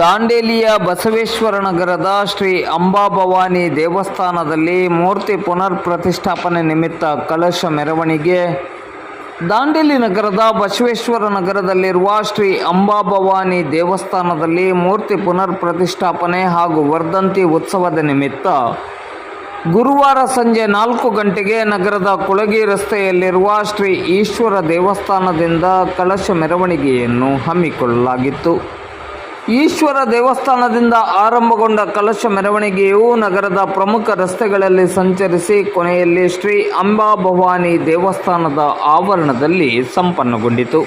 ದಾಂಡೇಲಿಯ ಬಸವೇಶ್ವರ ನಗರದ ಶ್ರೀ ಅಂಬಾಭವಾನಿ ದೇವಸ್ಥಾನದಲ್ಲಿ ಮೂರ್ತಿ ಪುನರ್ ಪ್ರತಿಷ್ಠಾಪನೆ ನಿಮಿತ್ತ ಕಲಶ ಮೆರವಣಿಗೆ. ದಾಂಡೇಲಿ ನಗರದ ಬಸವೇಶ್ವರ ನಗರದಲ್ಲಿರುವ ಶ್ರೀ ಅಂಬಾಭವಾನಿ ದೇವಸ್ಥಾನದಲ್ಲಿ ಮೂರ್ತಿ ಪುನರ್ ಪ್ರತಿಷ್ಠಾಪನೆ ಹಾಗೂ ವರ್ಧಂತಿ ಉತ್ಸವದ ನಿಮಿತ್ತ ಗುರುವಾರ ಸಂಜೆ ನಾಲ್ಕು ಗಂಟೆಗೆ ನಗರದ ಕುಳಗಿ ರಸ್ತೆಯಲ್ಲಿರುವ ಶ್ರೀ ಈಶ್ವರ ದೇವಸ್ಥಾನದಿಂದ ಕಲಶ ಮೆರವಣಿಗೆಯನ್ನು ಹಮ್ಮಿಕೊಳ್ಳಲಾಗಿತ್ತು. ಈಶ್ವರ ದೇವಸ್ಥಾನದಿಂದ ಆರಂಭಗೊಂಡ ಕಲಶ ಮೆರವಣಿಗೆಯು ನಗರದ ಪ್ರಮುಖ ರಸ್ತೆಗಳಲ್ಲಿ ಸಂಚರಿಸಿ ಕೊನೆಯಲ್ಲಿ ಶ್ರೀ ಅಂಬಾಭವಾನಿ ದೇವಸ್ಥಾನದ ಆವರಣದಲ್ಲಿ ಸಂಪನ್ನಗೊಂಡಿತು.